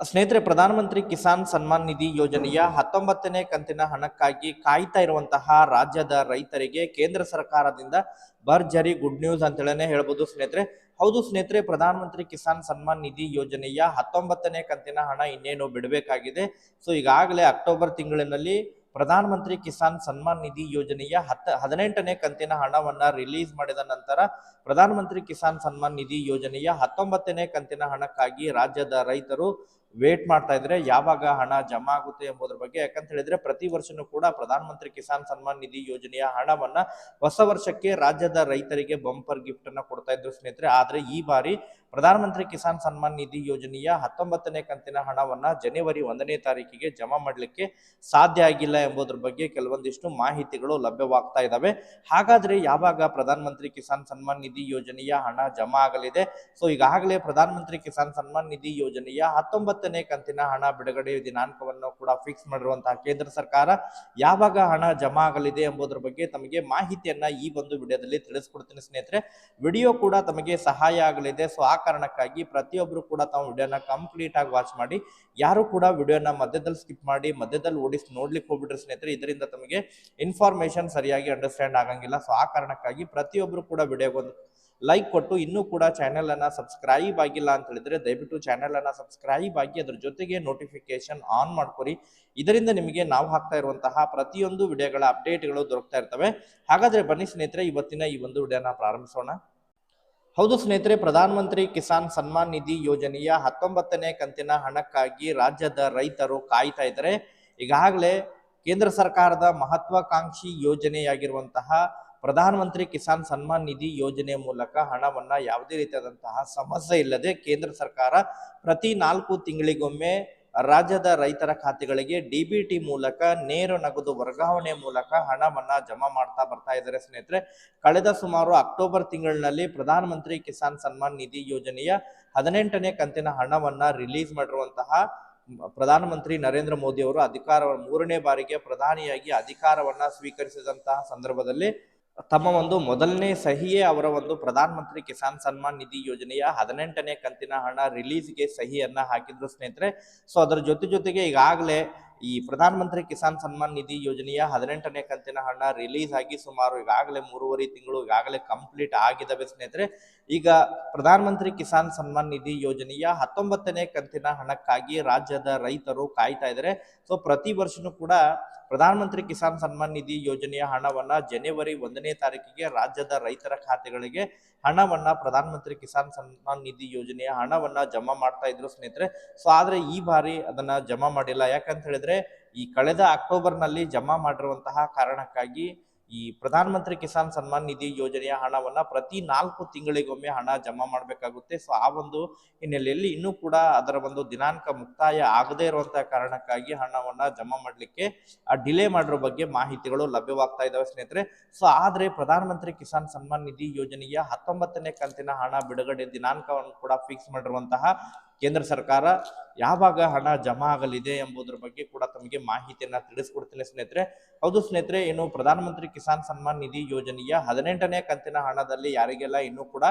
ಸ್ನೇಹಿತರೆ, ಪ್ರಧಾನಮಂತ್ರಿ ಕಿಸಾನ್ ಸನ್ಮಾನ್ ನಿಧಿ ಯೋಜನೆಯ ಹತ್ತೊಂಬತ್ತನೇ ಕಂತಿನ ಹಣಕ್ಕಾಗಿ ಕಾಯ್ತಾ ಇರುವಂತಹ ರಾಜ್ಯದ ರೈತರಿಗೆ ಕೇಂದ್ರ ಸರ್ಕಾರದಿಂದ ಭರ್ಜರಿ ಗುಡ್ ನ್ಯೂಸ್ ಅಂತೇಳನೆ ಹೇಳ್ಬೋದು ಸ್ನೇಹಿತರೆ. ಹೌದು ಸ್ನೇಹಿತರೆ, ಪ್ರಧಾನಮಂತ್ರಿ ಕಿಸಾನ್ ಸನ್ಮಾನ್ ನಿಧಿ ಯೋಜನೆಯ ಹತ್ತೊಂಬತ್ತನೇ ಕಂತಿನ ಹಣ ಇನ್ನೇನು ಬಿಡಬೇಕಾಗಿದೆ? ಸೊ, ಈಗಾಗಲೇ ಅಕ್ಟೋಬರ್ ತಿಂಗಳಿನಲ್ಲಿ ಪ್ರಧಾನಮಂತ್ರಿ ಕಿಸಾನ್ ಸನ್ಮಾನ್ ನಿಧಿ ಯೋಜನೆಯ ಹತ್ತ, ಹದಿನೆಂಟನೇ ಕಂತಿನ ಹಣವನ್ನ ರಿಲೀಸ್ ಮಾಡಿದ ನಂತರ ಪ್ರಧಾನಮಂತ್ರಿ ಕಿಸಾನ್ ಸನ್ಮಾನ್ ನಿಧಿ ಯೋಜನೆಯ ಹತ್ತೊಂಬತ್ತನೇ ಕಂತಿನ ಹಣಕ್ಕಾಗಿ ರಾಜ್ಯದ ರೈತರು ವೇಟ್ ಮಾಡ್ತಾ ಇದ್ರೆ ಯಾವಾಗ ಹಣ ಜಮಾ ಆಗುತ್ತೆ ಎಂಬುದರ ಬಗ್ಗೆ, ಯಾಕಂತ ಹೇಳಿದ್ರೆ ಪ್ರತಿ ವರ್ಷನೂ ಕೂಡ ಪ್ರಧಾನಮಂತ್ರಿ ಕಿಸಾನ್ ಸನ್ಮಾನ್ ನಿಧಿ ಯೋಜನೆಯ ಹಣವನ್ನ ಹೊಸ ವರ್ಷಕ್ಕೆ ರಾಜ್ಯದ ರೈತರಿಗೆ ಬಂಪರ್ ಗಿಫ್ಟ್ ಅನ್ನ ಕೊಡ್ತಾ ಇದ್ರು ಸ್ನೇಹಿತರೆ. ಆದ್ರೆ ಈ ಬಾರಿ ಪ್ರಧಾನಮಂತ್ರಿ ಕಿಸಾನ್ ಸನ್ಮಾನ್ ನಿಧಿ ಯೋಜನೆಯ ಹತ್ತೊಂಬತ್ತನೇ ಕಂತಿನ ಹಣವನ್ನ ಜನವರಿ ಒಂದನೇ ತಾರೀಕಿಗೆ ಜಮಾ ಮಾಡಲಿಕ್ಕೆ ಸಾಧ್ಯ ಆಗಿಲ್ಲ ಎಂಬುದರ ಬಗ್ಗೆ ಕೆಲವೊಂದಿಷ್ಟು ಮಾಹಿತಿಗಳು ಲಭ್ಯವಾಗ್ತಾ ಇದಾವೆ. ಹಾಗಾದ್ರೆ ಯಾವಾಗ ಪ್ರಧಾನಮಂತ್ರಿ ಕಿಸಾನ್ ಸನ್ಮಾನ್ ನಿಧಿ ಯೋಜನೆಯ ಹಣ ಜಮಾ ಆಗಲಿದೆ? ಸೊ ಈಗಾಗಲೇ ಪ್ರಧಾನಮಂತ್ರಿ ಕಿಸಾನ್ ಸನ್ಮಾನ್ ನಿಧಿ ಯೋಜನೆಯ ಹತ್ತೊಂಬತ್ತನೇ ಕಂತಿನ ಹಣ ಬಿಡುಗಡೆ ದಿನಾಂಕವನ್ನು ಕೂಡ ಫಿಕ್ಸ್ ಮಾಡಿರುವಂತಹ ಕೇಂದ್ರ ಸರ್ಕಾರ ಯಾವಾಗ ಹಣ ಜಮಾ ಆಗಲಿದೆ ಎಂಬುದರ ಬಗ್ಗೆ ತಮಗೆ ಮಾಹಿತಿಯನ್ನ ಈ ಒಂದು ವಿಡಿಯೋದಲ್ಲಿ ತಿಳಿಸ್ಕೊಡ್ತೀನಿ ಸ್ನೇಹಿತರೆ. ವಿಡಿಯೋ ಕೂಡ ತಮಗೆ ಸಹಾಯ ಆಗಲಿದೆ. ಸೊ ಆ ಕಾರಣಕ್ಕಾಗಿ ಪ್ರತಿಯೊಬ್ಬರು ಕೂಡ ತಮ್ಮ ವಿಡಿಯೋನ ಕಂಪ್ಲೀಟ್ ಆಗಿ ವಾಚ್ ಮಾಡಿ. ಯಾರು ಕೂಡ ವಿಡಿಯೋನ ಮಧ್ಯದಲ್ಲಿ ಸ್ಕಿಪ್ ಮಾಡಿ, ಮಧ್ಯದಲ್ಲಿ ಓಡಿಸಿ ನೋಡ್ಲಿಕ್ಕೆ ಹೋಗ್ಬಿಟ್ರೆ ಸ್ನೇಹಿತರೆ, ಇದರಿಂದ ತಮಗೆ ಇನ್ಫಾರ್ಮೇಶನ್ ಸರಿಯಾಗಿ ಅಂಡರ್ಸ್ಟ್ಯಾಂಡ್ ಆಗಂಗಿಲ್ಲ. ಸೊ ಆ ಕಾರಣಕ್ಕಾಗಿ ಪ್ರತಿಯೊಬ್ಬರು ಕೂಡ ವಿಡಿಯೋಗೊಂದು ಲೈಕ್ ಕೊಟ್ಟು ಇನ್ನೂ ಕೂಡ ಚಾನೆಲ್ ಅನ್ನ ಸಬ್ಸ್ಕ್ರೈಬ್ ಆಗಿಲ್ಲ ಅಂತ ಹೇಳಿದ್ರೆ ದಯವಿಟ್ಟು ಚಾನೆಲ್ ಅನ್ನ ಸಬ್ಸ್ಕ್ರೈಬ್ ಆಗಿ ಅದ್ರ ಜೊತೆಗೆ ನೋಟಿಫಿಕೇಶನ್ ಆನ್ ಮಾಡ್ಕೊರಿ. ಇದರಿಂದ ನಿಮಗೆ ನಾವು ಹಾಕ್ತಾ ಇರುವಂತಹ ಪ್ರತಿಯೊಂದು ವಿಡಿಯೋಗಳ ಅಪ್ಡೇಟ್ಗಳು ದೊರಕ್ತಾ ಇರ್ತವೆ. ಹಾಗಾದ್ರೆ ಬನ್ನಿ ಸ್ನೇಹಿತರೆ, ಇವತ್ತಿನ ಈ ಒಂದು ವಿಡಿಯೋನ ಪ್ರಾರಂಭಿಸೋಣ. ಹೌದು ಸ್ನೇಹಿತರೆ ಪ್ರಧಾನಮಂತ್ರಿ ಕಿಸಾನ್ ಸನ್ಮಾನ್ ನಿಧಿ ಯೋಜನೆಯ ಹತ್ತೊಂಬತ್ತನೇ ಕಂತಿನ ಹಣಕ್ಕಾಗಿ ರಾಜ್ಯದ ರೈತರು ಕಾಯ್ತಾ ಇದ್ದಾರೆ. ಈಗಾಗಲೇ ಕೇಂದ್ರ ಸರ್ಕಾರದ ಮಹತ್ವಾಕಾಂಕ್ಷಿ ಯೋಜನೆಯಾಗಿರುವಂತಹ ಪ್ರಧಾನಮಂತ್ರಿ ಕಿಸಾನ್ ಸನ್ಮಾನ್ ನಿಧಿ ಯೋಜನೆ ಮೂಲಕ ಹಣವನ್ನ ಯಾವುದೇ ರೀತಿಯಾದಂತಹ ಸಮಸ್ಯೆ ಇಲ್ಲದೆ ಕೇಂದ್ರ ಸರ್ಕಾರ ಪ್ರತಿ ನಾಲ್ಕು ತಿಂಗಳಿಗೊಮ್ಮೆ ರಾಜ್ಯದ ರೈತರ ಖಾತೆಗಳಿಗೆ ಡಿಬಿಟಿ ಮೂಲಕ ನೇರ ನಗದು ವರ್ಗಾವಣೆ ಮೂಲಕ ಹಣವನ್ನ ಜಮಾ ಮಾಡ್ತಾ ಬರ್ತಾ ಇದ್ದಾರೆ ಸ್ನೇಹಿತರೆ. ಕಳೆದ ಸುಮಾರು ಅಕ್ಟೋಬರ್ ತಿಂಗಳಿನಲ್ಲಿ ಪ್ರಧಾನಮಂತ್ರಿ ಕಿಸಾನ್ ಸನ್ಮಾನ್ ನಿಧಿ ಯೋಜನೆಯ ಹದಿನೆಂಟನೇ ಕಂತಿನ ಹಣವನ್ನ ರಿಲೀಸ್ ಮಾಡಿರುವಂತಹ ಪ್ರಧಾನಮಂತ್ರಿ ನರೇಂದ್ರ ಮೋದಿ ಅವರು ಅಧಿಕಾರ ಮೂರನೇ ಬಾರಿಗೆ ಪ್ರಧಾನಿಯಾಗಿ ಅಧಿಕಾರವನ್ನ ಸ್ವೀಕರಿಸಿದಂತಹ ಸಂದರ್ಭದಲ್ಲಿ ತಮ್ಮ ಒಂದು ಮೊದಲನೇ ಸಹಿಯೇ ಅವರ ಒಂದು ಪ್ರಧಾನಮಂತ್ರಿ ಕಿಸಾನ್ ಸನ್ಮಾನ್ ನಿಧಿ ಯೋಜನೆಯ ಹದಿನೆಂಟನೇ ಕಂತಿನ ಹಣ ರಿಲೀಸ್ಗೆ ಸಹಿಯನ್ನ ಹಾಕಿದ್ರು ಸ್ನೇಹಿತರೆ. ಸೊ, ಅದರ ಜೊತೆ ಜೊತೆಗೆ ಈಗಾಗಲೇ ಈ ಪ್ರಧಾನಮಂತ್ರಿ ಕಿಸಾನ್ ಸನ್ಮಾನ್ ನಿಧಿ ಯೋಜನೆಯ ಹದಿನೆಂಟನೇ ಕಂತಿನ ಹಣ ರಿಲೀಸ್ ಆಗಿ ಸುಮಾರು ಈಗಾಗಲೇ ಮೂರುವರೆ ತಿಂಗಳು ಈಗಾಗಲೇ ಕಂಪ್ಲೀಟ್ ಆಗಿದ್ದಾವೆ ಸ್ನೇಹಿತರೆ. ಈಗ ಪ್ರಧಾನಮಂತ್ರಿ ಕಿಸಾನ್ ಸನ್ಮಾನ್ ನಿಧಿ ಯೋಜನೆಯ ಹತ್ತೊಂಬತ್ತನೇ ಕಂತಿನ ಹಣಕ್ಕಾಗಿ ರಾಜ್ಯದ ರೈತರು ಕಾಯ್ತಾ ಇದ್ದಾರೆ ಸೊ, ಪ್ರತಿ ವರ್ಷನೂ ಕೂಡ ಪ್ರಧಾನಮಂತ್ರಿ ಕಿಸಾನ್ ಸನ್ಮಾನ್ ನಿಧಿ ಯೋಜನೆಯ ಹಣವನ್ನ ಜನವರಿ ಒಂದನೇ ತಾರೀಕಿಗೆ ರಾಜ್ಯದ ರೈತರ ಖಾತೆಗಳಿಗೆ ಹಣವನ್ನ ಪ್ರಧಾನಮಂತ್ರಿ ಕಿಸಾನ್ ಸನ್ಮಾನ್ ನಿಧಿ ಯೋಜನೆಯ ಹಣವನ್ನ ಜಮಾ ಮಾಡ್ತಾ ಇದ್ರು ಸ್ನೇಹಿತರೆ. ಸೊ ಆದ್ರೆ ಈ ಬಾರಿ ಅದನ್ನ ಜಮಾ ಮಾಡಿಲ್ಲ. ಯಾಕಂತ ಹೇಳಿದ್ರೆ, ಈ ಕಳೆದ ಅಕ್ಟೋಬರ್ನಲ್ಲಿ ಜಮಾ ಮಾಡಿರುವಂತಹ ಕಾರಣಕ್ಕಾಗಿ ಈ ಪ್ರಧಾನಮಂತ್ರಿ ಕಿಸಾನ್ ಸನ್ಮಾನ್ ನಿಧಿ ಯೋಜನೆಯ ಹಣವನ್ನ ಪ್ರತಿ ನಾಲ್ಕು ತಿಂಗಳಿಗೊಮ್ಮೆ ಹಣ ಜಮಾ ಮಾಡಬೇಕಾಗುತ್ತೆ. ಸೊ, ಆ ಒಂದು ಹಿನ್ನೆಲೆಯಲ್ಲಿ ಇನ್ನೂ ಕೂಡ ಅದರ ಒಂದು ದಿನಾಂಕ ಮುಕ್ತಾಯ ಆಗದೇ ಇರುವಂತಹ ಕಾರಣಕ್ಕಾಗಿ ಹಣವನ್ನ ಜಮಾ ಮಾಡಲಿಕ್ಕೆ, ಆ ಡಿಲೇ ಮಾಡಿರೋ ಬಗ್ಗೆ ಮಾಹಿತಿಗಳು ಲಭ್ಯವಾಗ್ತಾ ಇದಾವೆ ಸ್ನೇಹಿತರೆ. ಸೊ, ಆದ್ರೆ ಪ್ರಧಾನಮಂತ್ರಿ ಕಿಸಾನ್ ಸನ್ಮಾನ್ ನಿಧಿ ಯೋಜನೆಯ ಹತ್ತೊಂಬತ್ತನೇ ಕಂತಿನ ಹಣ ಬಿಡುಗಡೆ ದಿನಾಂಕವನ್ನು ಕೂಡ ಫಿಕ್ಸ್ ಮಾಡಿರುವಂತಹ ಕೇಂದ್ರ ಸರ್ಕಾರ ಯಾವಾಗ ಹಣ ಜಮಾ ಆಗಲಿದೆ ಎಂಬುದರ ಬಗ್ಗೆ ಕೂಡ ತಮಗೆ ಮಾಹಿತಿಯನ್ನು ತಿಳಿಸ್ಕೊಡ್ತೀನಿ ಸ್ನೇಹಿತರೆ. ಹೌದು ಸ್ನೇಹಿತರೆ, ಏನು ಪ್ರಧಾನಮಂತ್ರಿ ಕಿಸಾನ್ ಸನ್ಮಾನ್ ನಿಧಿ ಯೋಜನೆಯ ಹದಿನೆಂಟನೇ ಕಂತಿನ ಹಣದಲ್ಲಿ ಯಾರಿಗೆಲ್ಲ ಇನ್ನೂ ಕೂಡ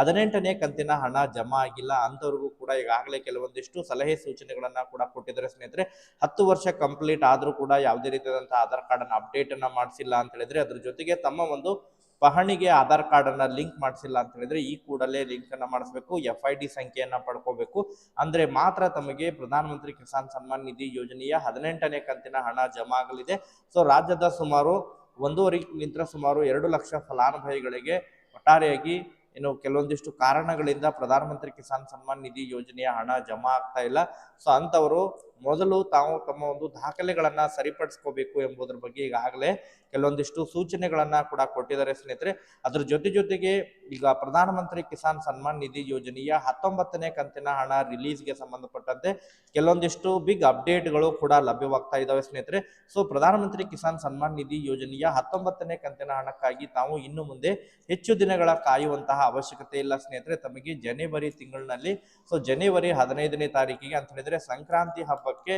ಹದಿನೆಂಟನೇ ಕಂತಿನ ಹಣ ಜಮಾ ಆಗಿಲ್ಲ ಅಂಥವ್ರಿಗೂ ಕೂಡ ಈಗಾಗಲೇ ಕೆಲವೊಂದಿಷ್ಟು ಸಲಹೆ ಸೂಚನೆಗಳನ್ನು ಕೂಡ ಕೊಟ್ಟಿದ್ದಾರೆ ಸ್ನೇಹಿತರೆ. ಹತ್ತು ವರ್ಷ ಕಂಪ್ಲೀಟ್ ಆದರೂ ಕೂಡ ಯಾವುದೇ ರೀತಿಯಾದಂತಹ ಆಧಾರ್ ಕಾರ್ಡನ್ನು ಅಪ್ಡೇಟನ್ನು ಮಾಡಿಸಿಲ್ಲ ಅಂತ ಹೇಳಿದ್ರೆ ಅದ್ರ ಜೊತೆಗೆ ತಮ್ಮ ಒಂದು ಪಹಣಿಗೆ ಆಧಾರ್ ಕಾರ್ಡ್ ಅನ್ನ ಲಿಂಕ್ ಮಾಡಿಸಿಲ್ಲ ಅಂತ ಹೇಳಿದ್ರೆ ಈ ಕೂಡಲೇ ಲಿಂಕ್ ಅನ್ನ ಮಾಡಿಸ್ಬೇಕು ಎಫ್ ಐ ಡಿ ಸಂಖ್ಯೆಯನ್ನ ಪಡ್ಕೋಬೇಕು. ಅಂದ್ರೆ ಮಾತ್ರ ತಮಗೆ ಪ್ರಧಾನಮಂತ್ರಿ ಕಿಸಾನ್ ಸನ್ಮಾನ್ ನಿಧಿ ಯೋಜನೆಯ ಹದಿನೆಂಟನೇ ಕಂತಿನ ಹಣ ಜಮಾ ಆಗಲಿದೆ ಸೊ ರಾಜ್ಯದ ಸುಮಾರು ಒಂದೂವರೆ ನಿಂತ ಸುಮಾರು ಎರಡು ಲಕ್ಷ ಫಲಾನುಭವಿಗಳಿಗೆ ಒಟ್ಟಾರೆಯಾಗಿ ಏನು ಕೆಲವೊಂದಿಷ್ಟು ಕಾರಣಗಳಿಂದ ಪ್ರಧಾನಮಂತ್ರಿ ಕಿಸಾನ್ ಸನ್ಮಾನ್ ನಿಧಿ ಯೋಜನೆಯ ಹಣ ಜಮಾ ಆಗ್ತಾ ಇಲ್ಲ. ಸೊ ಅಂತವರು ಮೊದಲು ತಾವು ತಮ್ಮ ಒಂದು ದಾಖಲೆಗಳನ್ನ ಸರಿಪಡಿಸ್ಕೋಬೇಕು ಎಂಬುದರ ಬಗ್ಗೆ ಈಗಾಗಲೇ ಕೆಲವೊಂದಿಷ್ಟು ಸೂಚನೆಗಳನ್ನ ಕೂಡ ಕೊಟ್ಟಿದ್ದಾರೆ ಸ್ನೇಹಿತರೆ. ಅದ್ರ ಜೊತೆ ಜೊತೆಗೆ ಈಗ ಪ್ರಧಾನಮಂತ್ರಿ ಕಿಸಾನ್ ಸನ್ಮಾನ್ ನಿಧಿ ಯೋಜನೆಯ ಹತ್ತೊಂಬತ್ತನೇ ಕಂತಿನ ಹಣ ರಿಲೀಸ್ಗೆ ಸಂಬಂಧಪಟ್ಟಂತೆ ಕೆಲವೊಂದಿಷ್ಟು ಬಿಗ್ ಅಪ್ಡೇಟ್ಗಳು ಕೂಡ ಲಭ್ಯವಾಗ್ತಾ ಇದಾವೆ ಸ್ನೇಹಿತರೆ. ಸೊ, ಪ್ರಧಾನಮಂತ್ರಿ ಕಿಸಾನ್ ಸನ್ಮಾನ್ ನಿಧಿ ಯೋಜನೆಯ ಹತ್ತೊಂಬತ್ತನೇ ಕಂತಿನ ಹಣಕ್ಕಾಗಿ ತಾವು ಇನ್ನು ಮುಂದೆ ಹೆಚ್ಚು ದಿನಗಳ ಕಾಯುವಂತಹ ಅವಶ್ಯಕತೆ ಇಲ್ಲ ಸ್ನೇಹಿತರೆ. ತಮಗೆ ಜನವರಿ ತಿಂಗಳಿನಲ್ಲಿ, ಸೊ, ಜನವರಿ ಹದಿನೈದನೇ ತಾರೀಕಿಗೆ ಅಂತ ಹೇಳಿದ್ರೆ ಸಂಕ್ರಾಂತಿ ಹಬ್ಬಕ್ಕೆ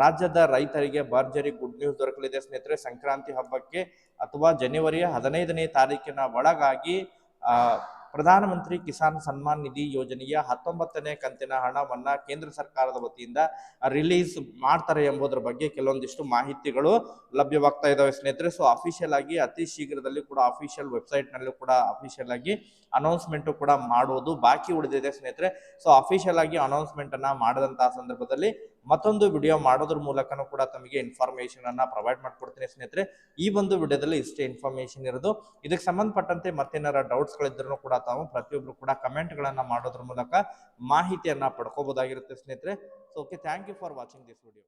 ರಾಜ್ಯದ ರೈತರಿಗೆ ಭರ್ಜರಿ ಗುಡ್ ನ್ಯೂಸ್ ದೊರಕಲಿದೆ ಸ್ನೇಹಿತರೆ. ಸಂಕ್ರಾಂತಿ ಹಬ್ಬಕ್ಕೆ ಅಥವಾ ಜನವರಿ ಹದಿನೈದನೇ ತಾರೀಕಿನ ಒಳಗಾಗಿ ಪ್ರಧಾನಮಂತ್ರಿ ಕಿಸಾನ್ ಸನ್ಮಾನ್ ನಿಧಿ ಯೋಜನೆಯ ಹತ್ತೊಂಬತ್ತನೇ ಕಂತಿನ ಹಣವನ್ನು ಕೇಂದ್ರ ಸರ್ಕಾರದ ವತಿಯಿಂದ ರಿಲೀಸ್ ಮಾಡ್ತಾರೆ ಎಂಬುದರ ಬಗ್ಗೆ ಕೆಲವೊಂದಿಷ್ಟು ಮಾಹಿತಿಗಳು ಲಭ್ಯವಾಗ್ತಾ ಇದ್ದಾವೆ ಸ್ನೇಹಿತರೆ. ಸೊ ಅಫಿಷಿಯಲ್ ಆಗಿ ಅತಿ ಶೀಘ್ರದಲ್ಲಿ ಕೂಡ ಅಫಿಷಿಯಲ್ ವೆಬ್ಸೈಟ್ನಲ್ಲಿ ಕೂಡ ಅಫಿಷಿಯಲ್ ಆಗಿ ಅನೌನ್ಸ್ಮೆಂಟ್ ಕೂಡ ಮಾಡುವುದು ಬಾಕಿ ಉಳಿದಿದೆ ಸ್ನೇಹಿತರೆ. ಸೊ ಅಫಿಷಿಯಲ್ ಆಗಿ ಅನೌನ್ಸ್ಮೆಂಟ್ ಅನ್ನ ಮಾಡದಂತಹ ಸಂದರ್ಭದಲ್ಲಿ ಮತ್ತೊಂದು ವಿಡಿಯೋ ಮಾಡೋದ್ರ ಮೂಲಕನೂ ಕೂಡ ತಮಗೆ ಇನ್ಫಾರ್ಮೇಶನ್ ಅನ್ನ ಪ್ರೊವೈಡ್ ಮಾಡ್ಕೊಡ್ತೀನಿ ಸ್ನೇಹಿತರೆ. ಈ ಒಂದು ವಿಡಿಯೋದಲ್ಲಿ ಇಷ್ಟೇ ಇನ್ಫಾರ್ಮೇಶನ್ ಇರೋದು. ಇದಕ್ಕೆ ಸಂಬಂಧಪಟ್ಟಂತೆ ಮತ್ತೇನಾರ ಡೌಟ್ಸ್ ಗಳಿದ್ರು ಕೂಡ ತಾವು ಪ್ರತಿಯೊಬ್ರು ಕೂಡ ಕಮೆಂಟ್ ಗಳನ್ನ ಮಾಡೋದ್ರ ಮೂಲಕ ಮಾಹಿತಿಯನ್ನ ಪಡ್ಕೋಬಹುದಾಗಿರುತ್ತೆ ಸ್ನೇಹಿತರೆ. So okay thank you for watching this video